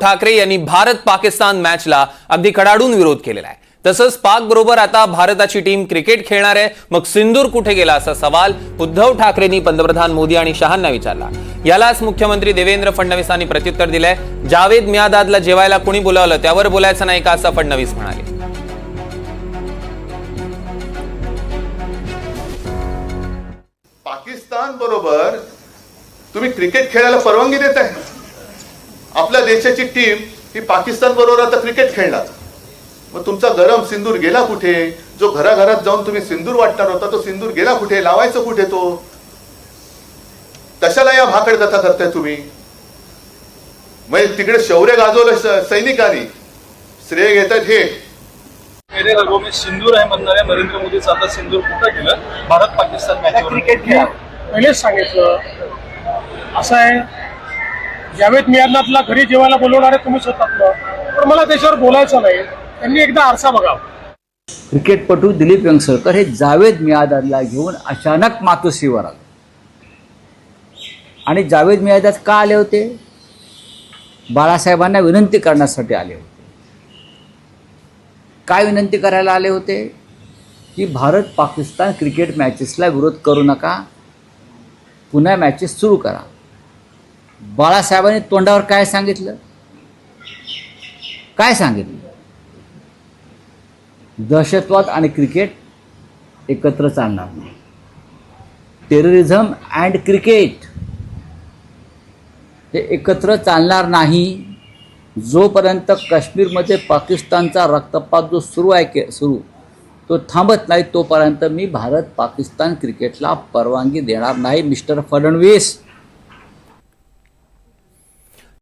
ठाकरे यांनी भारत पाकिस्तान मॅचला अगदी कडाडून विरोध केलेला आहे. तसंच पाक बरोबर आता भारताची टीम क्रिकेट खेळणार आहे. मग सिंदूर कुठे गेला असा सवाल उद्धव ठाकरेंनी पंतप्रधान मोदी आणि शहांना विचारला. यालाच मुख्यमंत्री देवेंद्र फडणवीसांनी प्रत्युत्तर दिलंय. जावेद मियादादला जेवायला कुणी बोलावलं? त्यावर बोलायचं नाही का असं फडणवीस म्हणाले. पाकिस्तान बरोबर तुम्ही क्रिकेट खेळायला परवानगी देत आहे आपल्या देशाची टीम ही पाकिस्तान बरोबर आता क्रिकेट खेळणार. मग तुमचा गरम सिंदूर गेला कुठे? जो घराघरात जाऊन तुम्ही सिंदूर वाटणार होता तो सिंदूर गेला कुठे? लावायचं कुठे तो? कशाला या भाकड कथा करताय तुम्ही? म्हणजे तिकडे शौर्य गाजवलं सैनिकांनी. श्रेय घेतात हे. मेरे रगों में सिंदूर आहे म्हणणाऱ्या नरेंद्र मोदीचं आता सिंदूर कुठं गेलं? भारत पाकिस्तान मॅच क्रिकेट मी पहिलेच सांगितलं असं आहे जावेद मियादनाथला घरी जेवायला बोलवणार आहे तुम्ही स्वतःतलं पण मला त्याच्यावर बोलायचं नाही. त्यांनी एकदा आरसा बघावा. क्रिकेटपटू दिलीप यंगसरकर हे जावेद मियादादला घेऊन अचानक मातोश्रीवर आले. आणि जावेद मियादाद का आले होते? बाळासाहेबांना विनंती करण्यासाठी आले होते. काय विनंती करायला आले होते? की भारत पाकिस्तान क्रिकेट मॅचेसला विरोध करू नका. पुन्हा मॅचेस सुरू करा. बाळासाहेबांनी तोंडावर काय सांगितलं? काय सांगितलं? दहशतवाद आणि क्रिकेट एकत्र चालणार नाही. टेररिझम अँड क्रिकेट हे एकत्र चालणार नाही. जोपर्यंत काश्मीरमध्ये पाकिस्तानचा रक्तपात जो सुरू आहे के सुरू तो थांबत नाही तोपर्यंत मी भारत पाकिस्तान क्रिकेटला परवानगी देणार नाही मिस्टर फडणवीस.